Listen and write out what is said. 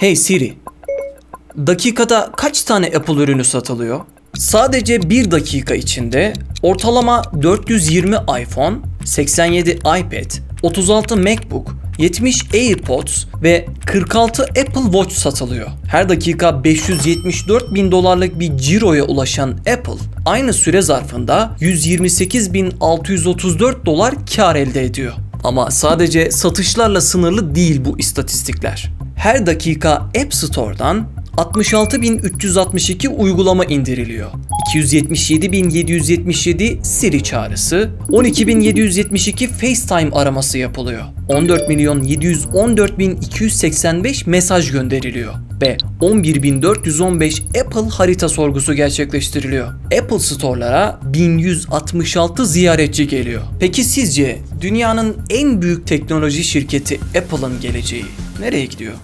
Hey Siri, dakikada kaç tane Apple ürünü satılıyor? Sadece bir dakika içinde ortalama 420 iPhone, 87 iPad, 36 MacBook, 70 AirPods ve 46 Apple Watch satılıyor. Her dakika 574 bin dolarlık bir ciroya ulaşan Apple aynı süre zarfında 128.634 dolar kar elde ediyor. Ama sadece satışlarla sınırlı değil bu istatistikler. Her dakika App Store'dan 66.362 uygulama indiriliyor. 277.777 Siri çağrısı, 12.772 FaceTime araması yapılıyor. 14.714.285 mesaj gönderiliyor ve 11.415 Apple harita sorgusu gerçekleştiriliyor. Apple Store'lara 1166 ziyaretçi geliyor. Peki sizce dünyanın en büyük teknoloji şirketi Apple'ın geleceği nereye gidiyor?